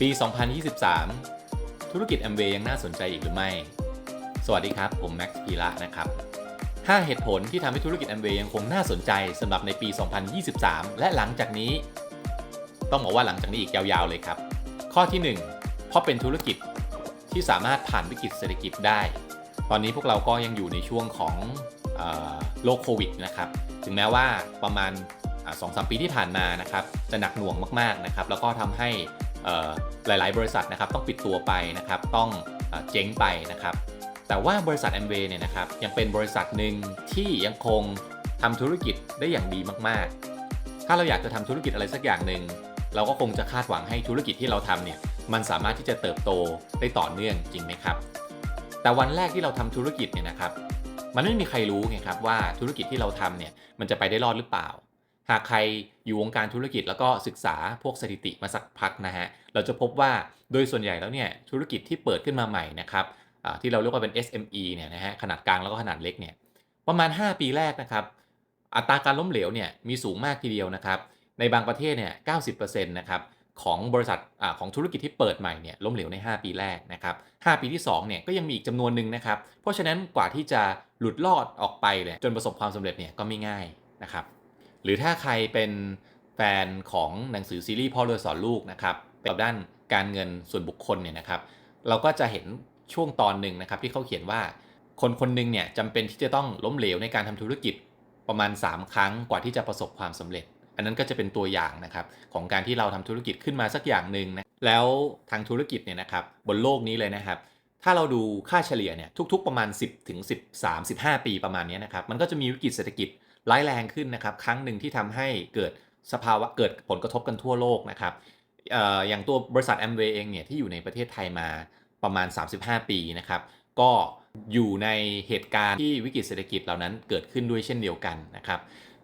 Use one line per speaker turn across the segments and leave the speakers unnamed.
ปี 2023 ธุรกิจ Amway ยังน่าสนใจอีกหรือไม่ สวัสดีครับ ผมแม็กซ์พีระนะครับ 5 เหตุผลที่ทำให้ธุรกิจ Amway ยังคงน่าสนใจสำหรับในปี 2023 และหลังจากนี้ ต้องบอกว่าหลังจากนี้อีกยาวๆเลยครับ ข้อที่ 1 เพราะเป็นธุรกิจที่สามารถผ่านวิกฤตเศรษฐกิจได้ ตอนนี้พวกเราก็ยังอยู่ในช่วงของอโรคโควิดนะครับ ถึงแม้ว่าประมาณสองสามปีที่ผ่านมานะครับ จะหนักหน่วงมากๆนะครับ แล้วก็ทำให้ หลาย ๆ บริษัทนะครับต้องปิดตัวไปนะครับต้องเอ่อเจ๊งไปนะครับแต่ว่าบริษัท Amway เนี่ยนะครับยังเป็นบริษัทหนึ่งที่ยังคงทำธุรกิจได้อย่างดีมากๆ ถ้าเราอยากจะทำธุรกิจอะไรสักอย่างหนึ่งเราก็คงจะคาดหวังให้ธุรกิจที่เราทำเนี่ยมันสามารถที่จะเติบโตได้ต่อเนื่องจริงไหมครับ แต่วันแรกที่เราทำธุรกิจเนี่ยนะครับ มันไม่มีใครรู้ไงครับว่าธุรกิจที่เราทำเนี่ยมันจะไปได้รอดหรือเปล่า หากใครอยู่วงการธุรกิจแล้วก็ศึกษาพวกสถิติมาสักพักนะฮะ เราจะพบว่าโดยส่วนใหญ่แล้วเนี่ยธุรกิจที่เปิดขึ้นมาใหม่นะครับที่เราเรียกว่าเป็น SME เนี่ยนะฮะขนาดกลางแล้วก็ขนาดเล็กเนี่ยประมาณ 5 ปีแรกนะครับ อัตราการล้มเหลวเนี่ยมีสูงมากทีเดียวนะครับ ในบางประเทศเนี่ย 90%นะครับของบริษัทอของธุรกิจที่เปิดใหม่เนี่ยล้มเหลวใน 5 ปีแรกนะครับ 5 ปีที่2เนี่ยก็ยังมีอีกจำนวนหนึ่งนะครับ เพราะฉะนั้นกว่าที่จะหลุดรอดออกไปเนี่ยจนประสบความสำเร็จเนี่ยก็ไม่ง่ายนะครับ หรือถ้าใครเป็นแฟนของหนังสือซีรีส์พ่อเรือสอนลูกนะครับเป็นด้านการเงินส่วนบุคคลเนี่ยนะครับ เราก็จะเห็นช่วงตอนหนึ่งนะครับที่เขาเขียนว่า คนคนหนึ่งเนี่ยจำเป็นที่จะต้องล้มเหลวในการทำธุรกิจประมาณ 3 ครั้งกว่าที่จะประสบความสำเร็จ อันนั้นก็จะเป็นตัวอย่างนะครับของการที่เราทำธุรกิจขึ้นมาสักอย่างหนึ่งนะแล้วทางธุรกิจเนี่ยนะครับบนโลกนี้เลยนะครับถ้าเราดูค่าเฉลี่ยเนี่ยทุกๆประมาณ 10ถึง13 15 ปีประมาณนี้นะครับมันก็จะมีวิกฤตเศรษฐกิจ ร้ายแรงขึ้นนะครับ ครั้งหนึ่งที่ทำให้เกิดสภาวะเกิดผลกระทบกันทั่วโลกนะครับอย่างตัวบริษัท Amway เองเนี่ยที่อยู่ในประเทศไทยมาประมาณ 35 ปีนะครับ ก็อยู่ในเหตุการณ์ที่วิกฤตเศรษฐกิจเหล่านั้นเกิดขึ้นด้วยเช่นเดียวกันนะครับ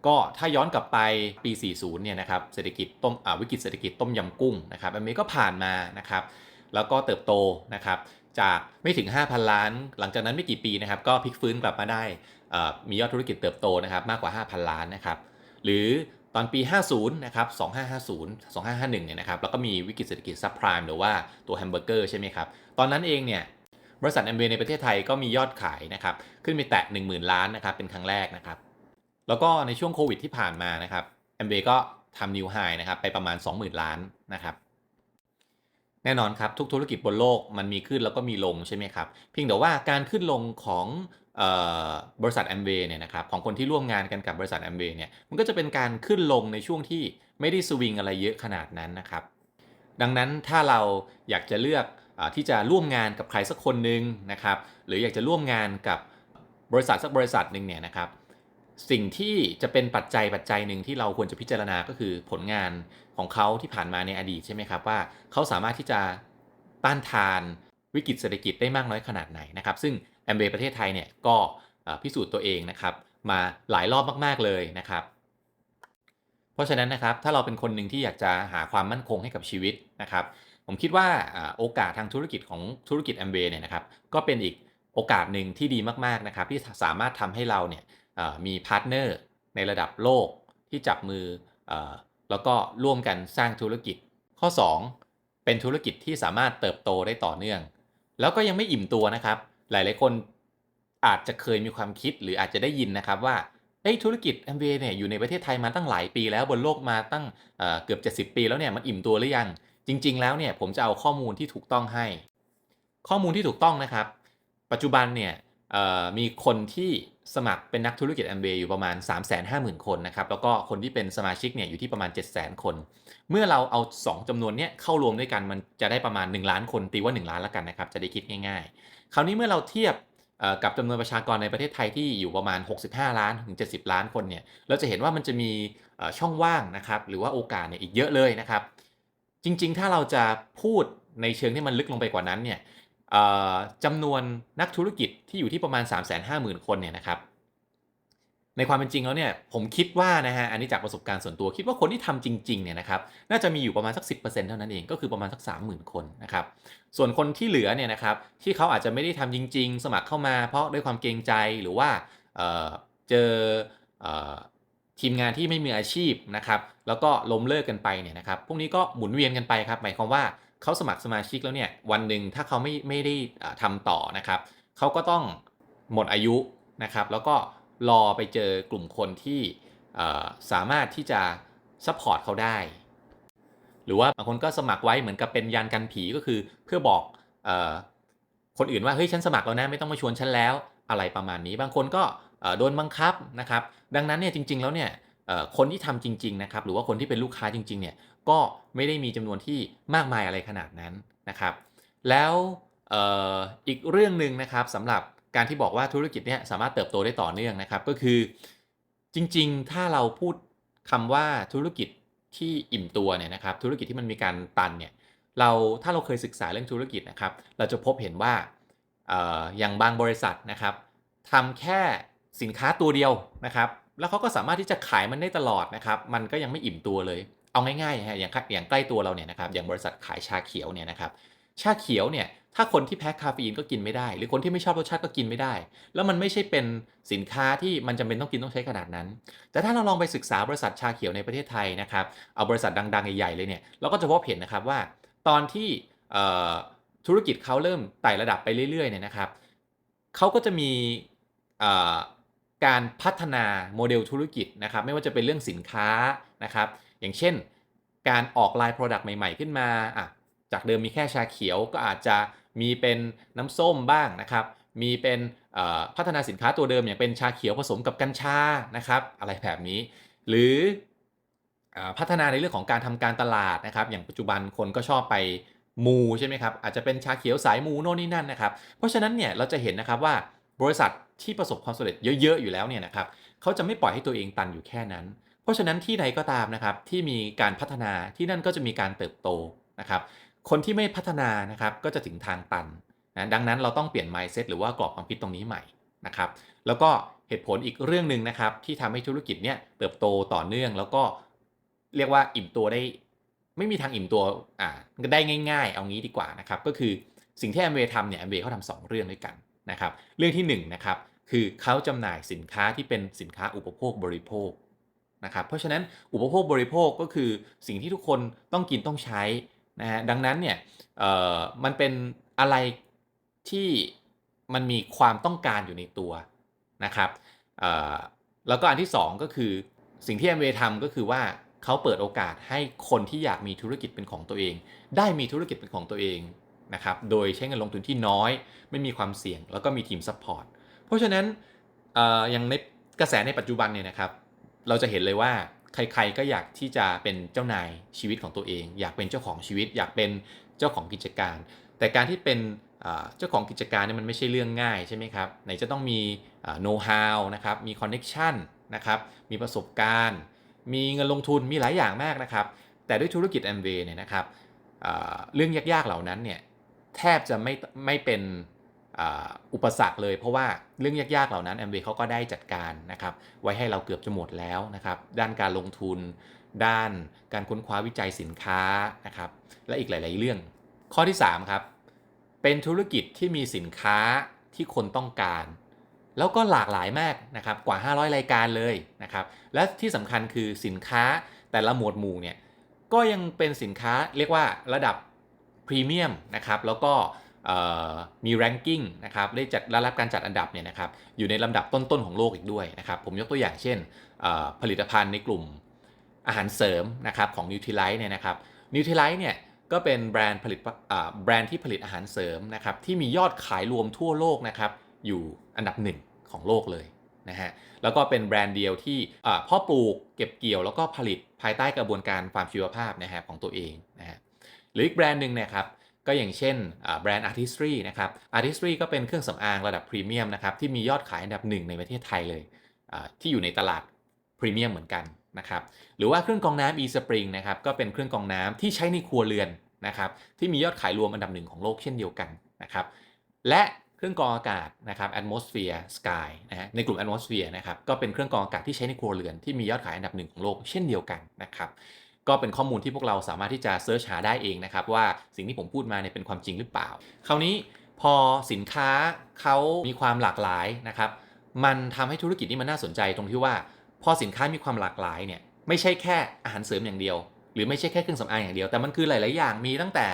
ก็ถ้าย้อนกลับไปปี 40 เนี่ยนะครับเศรษฐกิจต้มวิกฤตเศรษฐกิจต้มยำกุ้งนะครับแอันนี้ก็ผ่านมานะครับแล้วก็เติบโตนะครับจากไม่ถึง 5,000 ล้าน หลังจากนั้นไม่กี่ปีนะครับ ก็พลิกฟื้นกลับมาได้ มียอดธุรกิจเติบโตนะครับมากกว่า 5,000 ล้านนะครับหรือตอนปี 50 นะครับ 2550 2551 เนี่ยนะครับ แล้วก็มีวิกฤตเศรษฐกิจซับไพรม์หรือว่าตัวแฮมเบอร์เกอร์ใช่ไหมครับ ตอนนั้นเองเนี่ย บริษัท Amway ในประเทศไทยก็มียอดขายนะครับ ขึ้นไปแตะ 10,000 ล้านนะครับ เป็นครั้งแรกนะครับ แล้วก็ในช่วงโควิดที่ผ่านมานะครับ Amway ก็ทำนิวไฮนะครับ ไปประมาณ 20,000 ล้านนะครับ แน่นอนครับ ทุกธุรกิจบนโลกมันมีขึ้นแล้วก็มีลงใช่ไหมครับ เพียงแต่ว่าการขึ้นลงของ บริษัท Amway เนี่ยนะครับของคนที่ร่วมงานกันกับบริษัท Amway เนี่ยมันก็จะเป็นการขึ้นลงในช่วงที่ไม่ได้สวิงอะไรเยอะขนาดนั้นนะครับ ดังนั้นถ้าเราอยากจะเลือกอที่จะร่วมงานกับใครสักคนหนึ่งนะครับ หรืออยากจะร่วมงานกับบริษัทสักบริษัทหนึ่งเนี่ยนะครับ สิ่งที่จะเป็นปัจจัยปัจจัยหนึ่งที่เราควรจะพิจารณาก็คือผลงานของเขาที่ผ่านมาในอดีตใช่ไหมครับว่าเขาสามารถที่จะต้านทานวิกฤตเศรษฐกิจได้มากน้อยขนาดไหนนะครับ ซึ่ง a m w a y ประเทศไทยเนี่ยก็พิสูจน์ตัวเองนะครับมาหลายรอบมาก ๆ เลยนะครับ เพราะฉะนั้นนะครับถ้าเราเป็นคนหนึ่งที่อยากจะหาความมั่นคงให้กับชีวิตนะครับ ผมคิดว่าโอกาสทางธุรกิจของธุรกิจ Amway เนี่ยนะครับก็เป็นอีกโอกาสหนึ่งที่ดีมากๆนะครับที่สามารถทำให้เราเนี่ยมีพาร์ทเนอร์ในระดับโลกที่จับมือเออแล้วก็ร่วมกันสร้างธุรกิจ ข้อ 2 เป็นธุรกิจที่สามารถเติบโตได้ต่อเนื่อง แล้วก็ยังไม่อิ่มตัวนะครับ หลาย ๆ คนอาจจะเคยมีความคิดหรืออาจจะได้ยินนะครับว่าเอ้ยธุรกิจ MBA เนี่ยอยู่ในประเทศไทยมาตั้งหลายปีแล้วบนโลกมาตั้งเอ่อเกือบ 70 ปีแล้วเนี่ยมันอิ่มตัวหรือยัง จริง ๆ แล้วเนี่ยผมจะเอาข้อมูลที่ถูกต้องให้ ข้อมูลที่ถูกต้องนะครับ ปัจจุบันเนี่ยมีคนที่สมัครเป็นนักธุรกิจ MBA อยู่ประมาณ 350,000 คนนะครับ แล้วก็คนที่เป็นสมาชิกเนี่ยอยู่ที่ประมาณ 700,000 คน เมื่อเราเอา 2จำนวนเนี้ยเข้ารวมด้วยกันมันจะได้ประมาณ 1 ล้านคนตีว่า 1 ล้านแล้วกันนะครับ จะได้คิดง่ายๆ คราวนี้เมื่อเราเทียบกับจำนวนประชากรในประเทศไทยที่อยู่ประมาณ 65 ล้านถึง 70 ล้านคนเนี่ยเราจะเห็นว่ามันจะมีช่องว่างนะครับหรือว่าโอกาสเนี่ยอีกเยอะเลยนะครับ จริงๆ ถ้าเราจะพูดในเชิงที่มันลึกลงไปกว่านั้นเนี่ยจำนวนนักธุรกิจที่อยู่ที่ประมาณ 350,000 คนเนี่ยนะครับ ในความเป็นจริงแล้วเนี่ยผมคิดว่านะฮะอันนี้จากประสบการณ์ส่วนตัวคิดว่าคนที่ทำจริงๆเนี่ยนะครับน่าจะมีอยู่ประมาณสัก 10%เท่านั้นเองก็คือประมาณสัก 30,000 คนนะครับส่วนคนที่เหลือเนี่ยนะครับที่เขาอาจจะไม่ได้ทำจริง ๆ สมัครเข้ามาเพราะด้วยความเกรงใจหรือว่าเออเจอเอทีมงานที่ไม่มีอาชีพนะครับแล้วก็ล้มเลิกกันไปเนี่ยนะครับพวกนี้ก็หมุนเวียนกันไปครับหมายความว่าเขาสมัครสมาชิกแล้วเนี่ยวันหนึ่งถ้าเขาไม่ไม่ได้อ่าทำต่อนะครับเขาก็ต้องหมดอายุนะครับแล้วก็ รอไปเจอกลุ่มคนที่สามารถที่จะซัพพอร์ตเขาได้ หรือว่าบางคนก็สมัครไว้เหมือนกับเป็นยานกันผีก็คือเพื่อบอกอคนอื่นว่าเฮ้ยฉันสมัครแล้วนะไม่ต้องมาชวนฉันแล้วอะไรประมาณนี้ บางคนก็โดนบังคับนะครับ ดังนั้นเนี่ยจริง ๆ แล้วเนี่ยคนที่ทำจริง ๆ นะครับ หรือว่าคนที่เป็นลูกค้าจริง ๆ เนี่ยก็ไม่ได้มีจำนวนที่มากมายอะไรขนาดนั้นนะครับ แล้วออีกเรื่องหนึ่งนะครับสำหรับ การที่บอกว่าธุรกิจเนี่ยสามารถเติบโตได้ต่อเนื่องนะครับ ก็คือจริงๆ ถ้าเราพูดคำว่าธุรกิจที่อิ่มตัวเนี่ยนะครับ ธุรกิจที่มันมีการตันเนี่ยเราถ้าเราเคยศึกษาเรื่องธุรกิจนะครับ เราจะพบเห็นว่าเอ่ออย่างบางบริษัทนะครับทำแค่สินค้าตัวเดียวนะครับ แล้วเขาก็สามารถที่จะขายมันได้ตลอดนะครับ มันก็ยังไม่อิ่มตัวเลย เอาง่ายๆฮะอย่างอย่างใกล้ตัวเราเนี่ยนะครับ อย่างบริษัทขายชาเขียวเนี่ยนะครับ ชาเขียวเนี่ย ถ้าคนที่แพ้คาเฟอีนก็กินไม่ได้ หรือคนที่ไม่ชอบรสชาติก็กินไม่ได้ แล้วมันไม่ใช่เป็นสินค้าที่มันจำเป็นต้องกินต้องใช้ขนาดนั้น แต่ถ้าเราลองไปศึกษาบริษัทชาเขียวในประเทศไทยนะครับเอาบริษัทดังๆใหญ่ๆเลยเนี่ยเราก็จะพบเห็นนะครับว่า ตอนที่ธุรกิจเขาเริ่มไต่ระดับไปเรื่อยๆเนี่ยนะครับเขาก็จะมีการพัฒนาโมเดลธุรกิจนะครับไม่ว่าจะเป็นเรื่องสินค้านะครับอย่างเช่น การออกไลน์ Product ใหม่ ๆ ขึ้นมาจากเดิมมีแค่ชาเขียวก็อาจจะ มีเป็นน้ำส้มบ้างนะครับ มีเป็นพัฒนาสินค้าตัวเดิมอย่างเป็นชาเขียวผสมกับกัญชานะครับ อะไรแบบนี้ หรืออพัฒนาในเรื่องของการทำการตลาดนะครับ อย่างปัจจุบันคนก็ชอบไปมูใช่ไหมครับ อาจจะเป็นชาเขียวสายมูโน่นนี่นั่นนะครับ เพราะฉะนั้นเนี่ยเราจะเห็นนะครับว่าบริษัทที่ประสบความสำเร็จเยอะๆอยู่แล้วเนี่ยนะครับเขาจะไม่ปล่อยให้ตัวเองตันอยู่แค่นั้น เพราะฉะนั้นที่ใดก็ตามนะครับที่มีการพัฒนาที่นั่นก็จะมีการเติบโตนะครับ คนที่ไม่พัฒนานะครับก็จะถึงทางตันนะดังนั้นเราต้องเปลี่ยน mindset หรือว่ากรอบความคิดตรงนี้ใหม่นะครับ แล้วก็เหตุผลอีกเรื่องหนึ่งนะครับ ที่ทำให้ธุรกิจเนี่ยเติบโตต่อเนื่อง แล้วก็เรียกว่าอิ่มตัวได้ ไม่มีทางอิ่มตัวอ่าได้ง่าย ๆ เอางี้ดีกว่านะครับ ก็คือสิ่งที่แอมเวย์ทำเนี่ยแอมเวย์เขาทำสองเรื่องด้วยกันนะครับ เรื่องที่หนึ่งนะครับคือเขาจำหน่ายสินค้าที่เป็นสินค้าอุปโภคบริโภคนะครับ เพราะฉะนั้นอุปโภคบริโภคก็คือสิ่งที่ทุกคนต้องกินต้องใช้ นะฮะดังนั้นเนี่ยเอ่อมันเป็นอะไรที่มันมีความต้องการอยู่ในตัวนะครับเอ่อแล้วก็อันที่สองก็คือสิ่งที่แอมเวย์ทำก็คือว่าเขาเปิดโอกาสให้คนที่อยากมีธุรกิจเป็นของตัวเอง ได้มีธุรกิจเป็นของตัวเองนะครับโดยใช้เงินลงทุนที่น้อย ไม่มีความเสี่ยง แล้วก็มีทีมซัพพอร์ตเพราะฉะนั้นอย่างในกระแสในปัจจุบันเนี่ยนะครับ เราจะเห็นเลยว่า ใครๆก็อยากที่จะเป็นเจ้านายชีวิตของตัวเอง อยากเป็นเจ้าของชีวิต อยากเป็นเจ้าของกิจการ แต่การที่เป็นเจ้าของกิจการเนี่ยมันไม่ใช่เรื่องง่ายใช่ไหมครับไหนจะต้องมีโน้ตฮาวนะครับมีคอนเน็ชันนะครับมีประสบการณ์ มีเงินลงทุนมีหลายอย่างมากนะครับ แต่ด้วยธุรกิจ a m w a y เนี่ยนะครับเรื่องยากๆเหล่านั้นเนี่ยแทบจะไม่ไม่เป็น อุปสรรคเลยเพราะว่าเรื่องยากๆเหล่านั้น a m w a y เขาก็ได้จัดการนะครับไว้ให้เราเกือบจะหมดแล้วนะครับด้านการลงทุน ด้านการค้นคว้าวิจัยสินค้านะครับและอีกหลาย ๆ เรื่อง ข้อที่3ครับเป็นธุรกิจที่มีสินค้าที่คนต้องการ แล้วก็หลากหลายมากนะครับกว่า 500 รายการเลยนะครับและที่สำคัญคือสินค้าแต่ละหมวดหมู่เนี่ยก็ยังเป็นสินค้าเรียกว่าระดับพรีเมียมนะครับแล้วก็ มีแรงกิ้งนะครับได้จัดได้รับการจัดอันดับเนี่ยนะครับอยู่ในลำดับต้นๆของโลกอีกด้วยนะครับผมยกตัวอย่างเช่น ผลิตภัณฑ์ในกลุ่มอาหารเสริมนะครับของ n u t r i l i t e เนี่ยนะครับ n u t r i l i t e เนี่ยก็เป็นแบรนด์ผลิตแบรนด์ที่ผลิตอาหารเสริมนะครับที่มียอดขายรวมทั่วโลกนะครับอยู่อันดับหนึ่งของโลกเลยนะฮะแล้วก็เป็นแบรนด์เดียวที่พ่อปลูกเก็บเกี่ยวแล้วก็ผลิตภายใต้กระบวนการความชีวภาพนะฮะของตัวเองนะฮะหรืออีกแบรนด์หนึ่งเนะครับ ก็อย่างเช่นแบรนด์ Artistry นะครับ Artistry ก็เป็นเครื่องสำอางระดับพรีเมียมนะครับที่มียอดขายอันดับหนึ่งในประเทศไทยเลยที่อยู่ในตลาดพรีเมียมเหมือนกันนะครับหรือว่าเครื่องกรองน้ำ eSpring นะครับก็เป็นเครื่องกรองน้ำที่ใช้ในครัวเรือนนะครับที่มียอดขายรวมอันดับหนึ่งของโลกเช่นเดียวกันนะครับและเครื่องกรองอากาศนะครับ Atmosphere Sky นะฮะในกลุ่ม Atmosphere นะครับก็เป็นเครื่องกรองอากาศที่ใช้ในครัวเรือนที่มียอดขายอันดับหนึ่งของโลกเช่นเดียวกันนะครับ ก็เป็นข้อมูลที่พวกเราสามารถที่จะเซิร์ชหาได้เองนะครับว่าสิ่งที่ผมพูดมาเนี่ยเป็นความจริงหรือเปล่า คราวนี้พอสินค้าเขามีความหลากหลายนะครับ มันทำให้ธุรกิจนี้มันน่าสนใจตรงที่ว่า พอสินค้ามีความหลากหลายเนี่ยไม่ใช่แค่อาหารเสริมอย่างเดียว หรือไม่ใช่แค่เครื่องสำอางอย่างเดียวแต่มันคือหลาย ๆ อย่างมีตั้งแต่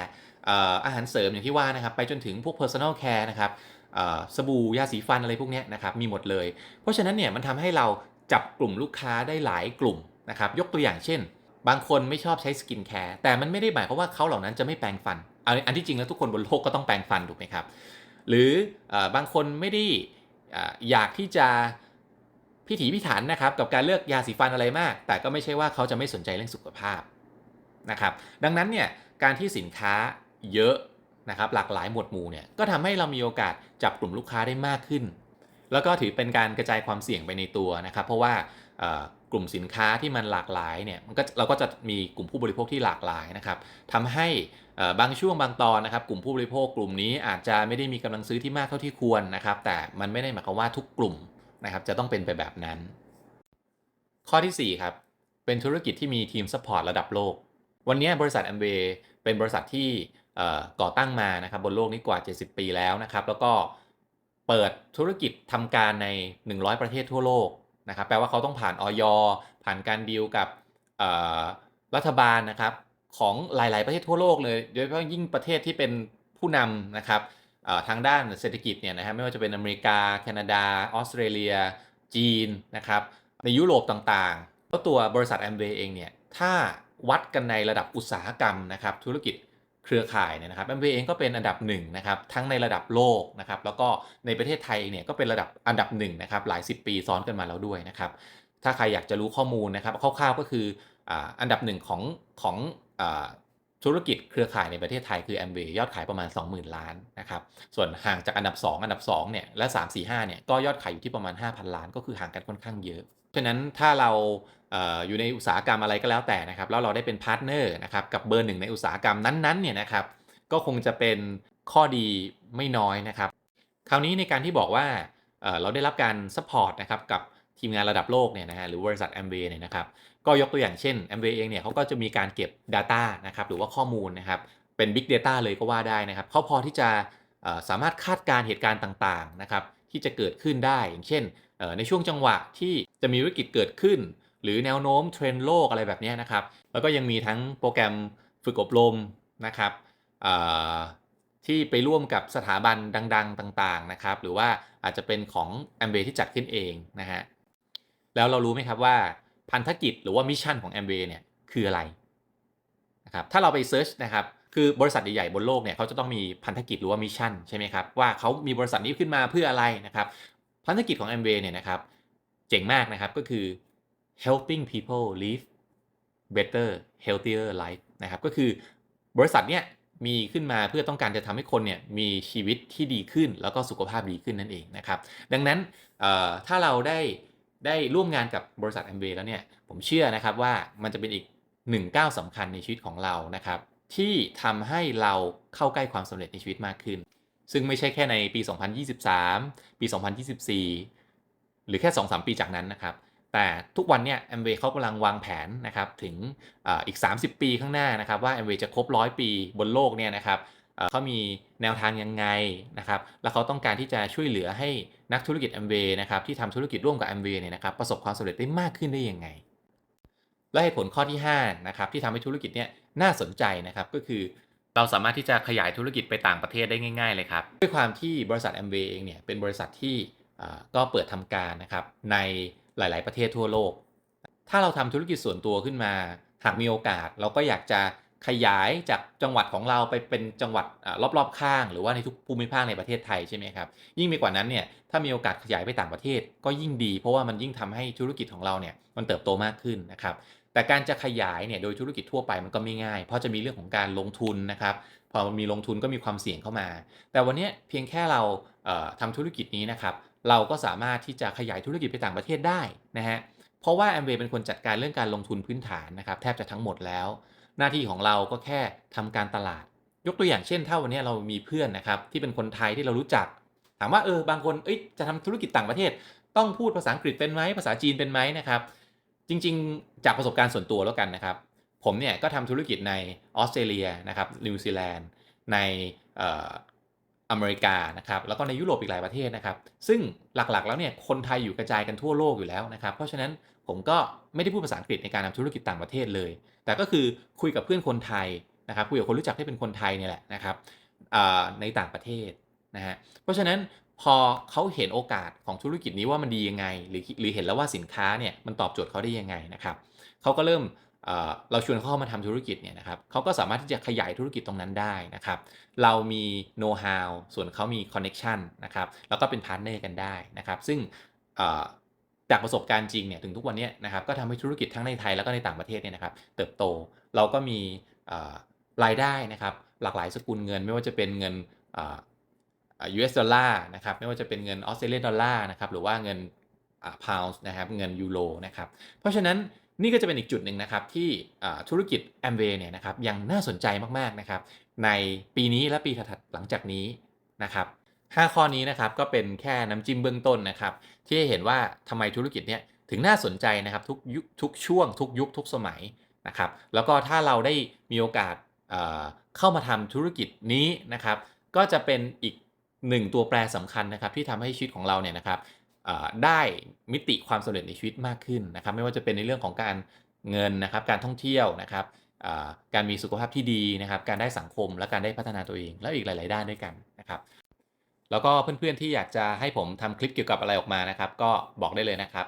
อาหารเสริมอย่างที่ว่านะครับไปจนถึงพวก personal care นะครับสบู่ยาสีฟันอะไรพวกนี้นะครับมีหมดเลย เพราะฉะนั้นเนี่ยมันทำให้เราจับกลุ่มลูกค้าได้หลายกลุ่มนะครับยกตัวอย่างเช่น บางคนไม่ชอบใช้สกินแคร์แต่มันไม่ได้หมายความว่าเขาเหล่านั้นจะไม่แปรงฟันเอาอันที่จริงแล้วทุกคนบนโลกก็ต้องแปรงฟันถูกไหมครับ หรือบางคนไม่ได้อยากที่จะพิถีพิถันนะครับกับการเลือกยาสีฟันอะไรมาก แต่ก็ไม่ใช่ว่าเขาจะไม่สนใจเรื่องสุขภาพนะครับ ดังนั้นเนี่ยการที่สินค้าเยอะนะครับหลากหลายหมวดหมู่เนี่ยก็ทำให้เรามีโอกาสจับกลุ่มลูกค้าได้มากขึ้น แล้วก็ถือเป็นการกระจายความเสี่ยงไปในตัวนะครับ เพราะว่า กลุ่มสินค้าที่มันหลากหลายเนี่ยมันก็เราก็จะมีกลุ่มผู้บริโภคที่หลากหลายนะครับทำให้บางช่วงบางตอนนะครับ กลุ่มผู้บริโภคกลุ่มนี้อาจจะไม่ได้มีกำลังซื้อที่มากเท่าที่ควรนะครับ แต่มันไม่ได้หมายความว่าทุกกลุ่มนะครับจะต้องเป็นไปแบบนั้น ข้อทีสี่4 ครับ เป็นธุรกิจที่มีทีมซัพพอร์ตระดับโลก วันนี้บริษัท a m w a y เป็นบริษัทที่ก่อตั้งมานะครับบนโลกนี้กว่า 70 ปีแล้วนะครับ แล้วก็เปิดธุรกิจทำการใน 100 ประเทศทั่วโลก นะครับแปลว่าเขาต้องผ่านออยผ่านการดีลกับรัฐบาลนะครับของหลาย ๆ ประเทศทั่วโลกเลยโดยเฉพาะยิ่งประเทศที่เป็นผู้นำนะครับทางด้านเศรษฐกิจเนี่ยนะฮะไม่ว่าจะเป็นอเมริกา แคนาดา ออสเตรเลีย จีนนะครับในยุโรปต่างๆแล้วตัวบริษัท a m w a y เองเนี่ยถ้าวัดกันในระดับอุตสาหกรรมนะครับธุรกิจ เครือข่ายเนี่ยนะครับ m w a เองก็เป็นอันดับหนึ่งนะครับทั้งในระดับโลกนะครับแล้วก็ในประเทศไทยเนี่ยก็เป็นระดับอันดับหนึ่งนะครับหลาย 10 ปีซ้อนกันมาแล้วด้วยนะครับถ้าใครอยากจะรู้ข้อมูลนะครับคร่าวๆก็คืออันดับหนึ่งของของธุรกิจเครือข่ายในประเทศไทยคือ a m w a y ยอดขายประมาณ 20,000 ล้านนะครับ ส่วนห่างจากอันดับ 2 อันดับ2เนี่ยและ 3 4 5เนี่ยก็ยอดขายอยู่ที่ประมาณ 5,000 ล้าน ก็คือห่างกันค่อนข้างเยอะ ฉะนั้นถ้าเรา อยู่ในอุตสาหกรรมอะไรก็แล้วแต่นะครับแล้วเราได้เป็นพาร์ทเนอร์นะครับกับเบอร์หนึ่งในอุตสาหกรรมนั้นๆเนี่ยนะครับก็คงจะเป็นข้อดีไม่น้อยนะครับ คราวนี้ในการที่บอกว่าเราได้รับการซัพพอร์ตนะครับกับทีมงานระดับโลกเนี่ยนะฮะหรือบริษัท a m w a y เนี่ยนะครับก็ยกตัวอย่างเช่น a m w a y เองเนี่ยเขาก็จะมีการเก็บ Data นะครับหรือว่าข้อมูลนะครับเป็น Big Data เลยก็ว่าได้นะครับเขาพอที่จะสามารถคาดการณ์เหตุการณ์ต่างๆนะครับที่จะเกิดขึ้นได้อย่างเช่นในช่วงจังหวะที่จะมีวิกฤตเกิดขึ้น รือแนวโน้มเทรนด์โลกอะไรแบบนี้นะครับ แล้วก็ยังมีทั้งโปรแกรมฝึกอบรมนะครับที่ไปร่วมกับสถาบันดัง ๆ ต่างๆนะครับ หรือว่าอาจจะเป็นของ a m w a y ที่จัดขึ้นเองนะฮะ แล้วเรารู้ไหมครับว่าพันธกิจหรือว่ามิชชั่นของ a m w a y เนี่ยคืออะไรนะครับ ถ้าเราไปเซิร์ชนะครับ คือบริษัทใหญ่ๆบนโลกเนี่ยเขาจะต้องมีพันธกิจหรือว่ามิชชั่นใช่ไหมครับ ว่าเขามีบริษัทนี้ขึ้นมาเพื่ออะไรนะครับ พันธกิจของ a m w a y เนี่ยนะครับ เจ๋งมากนะครับก็คือ helping people live better healthier life นะครับก็คือบริษัทเนี่ยมีขึ้นมาเพื่อต้องการจะทำให้คนเนี่ยมีชีวิตที่ดีขึ้น แล้วก็สุขภาพดีขึ้นนั่นเองนะครับ ดังนั้นถ้าเราได้ได้ร่วมงานกับบริษัท a m w a y แล้วเนี่ยผมเชื่อนะครับว่ามันจะเป็นอีกหนึ่งก้าวสำคัญในชีวิตของเรานะครับ ที่ทำให้เราเข้าใกล้ความสำเร็จในชีวิตมากขึ้น ซึ่งไม่ใช่แค่ในปี 2023 ปี 2024 หรือแค่ 2-3 ปีจากนั้นนะครับ แต่ทุกวันเนี่ยแอมเวย์เขากำลังวางแผนนะครับถึงอาอีก 30 ปีข้างหน้านะครับว่าแอมเวย์จะครบร้อยปีบนโลกเนี่ยนะครับเขามีแนวทางยังไงนะครับ แล้วเขาต้องการที่จะช่วยเหลือให้นักธุรกิจแอมเวย์นะครับที่ทำธุรกิจร่วมกับแอมเวย์เนี่ยนะครับประสบความสำเร็จได้มากขึ้นได้ยังไง และเหตุผลข้อที่5นะครับที่ทำให้ธุรกิจเนี่ยน่าสนใจนะครับก็คือเราสามารถที่จะขยายธุรกิจไปต่างประเทศได้ง่ายๆเลยครับ ด้วยความที่บริษัท a m w a y เองเนี่ยเป็นบริษัทที่ก็เปิดทำการนะครับใน หลาย ๆ ประเทศทั่วโลก ถ้าเราทำธุรกิจส่วนตัวขึ้นมา หากมีโอกาสเราก็อยากจะขยายจากจังหวัดของเราไปเป็นจังหวัดอรอบๆข้าง หรือว่าในทุกภูมิภาคในประเทศไทยใช่ไหมครับ ยิ่งไปกว่านั้นเนี่ยถ้ามีโอกาสขยายไปต่างประเทศ ก็ยิ่งดี เพราะว่ามันยิ่งทำให้ธุรกิจของเราเนี่ยมันเติบโตมากขึ้นนะครับแต่การจะขยายเนี่ยโดยธุรกิจทั่วไปมันก็ไม่ง่าย เพราะจะมีเรื่องของการลงทุนนะครับพอมีลงทุนก็มีความเสี่ยงเข้ามา แต่วันนี้เพียงแค่เราเอ่อทำธุรกิจนี้นะครับ เราก็สามารถที่จะขยายธุรกิจไปต่างประเทศได้นะฮะเพราะว่า a m w a y เป็นคนจัดการเรื่องการลงทุนพื้นฐานนะครับแทบจะทั้งหมดแล้ว หน้าที่ของเราก็แค่ทำการตลาด ยกตัวอย่างเช่น ถ้าวันนี้เรามีเพื่อนนะครับที่เป็นคนไทยที่เรารู้จัก ถามว่าเออบางคนเอ้ยจะทำธุรกิจต่างประเทศ ต้องพูดภาษาอังกฤษเป็นไหมภาษาจีนเป็นไหมนะครับจริงๆ จากประสบการณ์ส่วนตัวแล้วกันนะครับ ผมเนี่ยก็ทำธุรกิจในออสเตรเลียนะครับนิวซีแลนด์ใน อเมริกานะครับแล้วก็ในยุโรปอีกหลายประเทศนะครับ ซึ่งหลักๆแล้วเนี่ยคนไทยอยู่กระจายกันทั่วโลกอยู่แล้วนะครับ เพราะฉะนั้นผมก็ไม่ได้พูดภาษาอังกฤษในการทำธุรกิจต่างประเทศเลย แต่ก็คือคุยกับเพื่อนคนไทยนะครับคุยกับคนรู้จักที่เป็นคนไทยเนี่ยแหละนะครับในต่างประเทศนะฮะเพราะฉะนั้นพอเขาเห็นโอกาสของธุรกิจนี้ว่ามันดียังไง หรือหรือเห็นแล้วว่าสินค้าเนี่ยมันตอบโจทย์เขาได้ยังไงนะครับเขาก็เริ่ม เราชวนเขาเข้ามาทำธุรกิจเนี่ยนะครับเขาก็สามารถที่จะขยายธุรกิจตรงนั้นได้นะครับ เรามีโน้ตฮาวส่วนเขามีคอนเน็ชันนะครับ แล้วก็เป็นพาร์ทเนอร์กันได้นะครับ ซึ่งจากประสบการณ์จริงเนี่ยถึงทุกวันนี้นะครับก็ทำให้ธุรกิจทั้งในไทยแล้วก็ในต่างประเทศเนี่ยนะครับ เติบโตเราก็มีรายได้นะครับ หลากหลายสกุลเงิน ไม่ว่าจะเป็นเงินเอ่อเอ่อ US ดอลลาร์นะครับ ไม่ว่าจะเป็นเงินออสเตรเลียดอลลาร์นะครับ หรือว่าเงินพาวส์นะครับ เงินยูโรนะครับ เพราะฉะนั้น นี่ก็จะเป็นอีกจุดหนึ่งนะครับที่ธุรกิจ a m w a y เนี่ยนะครับยังน่าสนใจมากๆนะครับในปีนี้และปีถัดๆหลังจากนี้นะครับ5ข้อนี้นะครับก็เป็นแค่น้ำจิ้มเบื้องต้นนะครับที่เห็นว่าทำไมธุรกิจเนี้ยถึงน่าสนใจนะครับทุกยุคทุกช่วง ทุกยุคทุกสมัยนะครับแล้วก็ถ้าเราได้มีโอกาสเเข้ามาทำธุรกิจนี้นะครับก็จะเป็นอีกหนึ่งตัวแปรสำคัญนะครับที่ทำให้ชีวิตของเราเนี่ยนะครับ ได้มิติความสำเร็จในชีวิตมากขึ้นนะครับ ไม่ว่าจะเป็นในเรื่องของการเงินนะครับ การท่องเที่ยวนะครับการมีสุขภาพที่ดีนะครับ การได้สังคมและการได้พัฒนาตัวเอง แล้วอีกหลาย ๆ ด้านด้วยกันนะครับแล้วก็เพื่อนๆที่อยากจะให้ผมทำคลิปเกี่ยวกับอะไรออกมานะครับ ก็บอกได้เลยนะครับ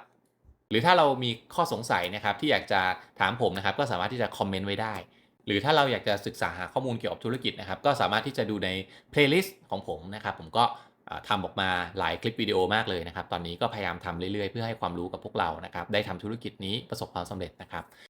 หรือถ้าเรามีข้อสงสัยนะครับที่อยากจะถามผมนะครับ ก็สามารถที่จะคอมเมนต์ไว้ได้ หรือถ้าเราอยากจะศึกษาหาข้อมูลเกี่ยวกับธุรกิจนะครับ ก็สามารถที่จะดูในเพลย์ลิสต์ของผมนะครับ ผมก็ ทำออกมาหลายคลิปวิดีโอมากเลยนะครับ ตอนนี้ก็พยายามทำเรื่อยๆ เพื่อให้ความรู้กับพวกเรานะครับ ได้ทำธุรกิจนี้ประสบความสำเร็จนะครับ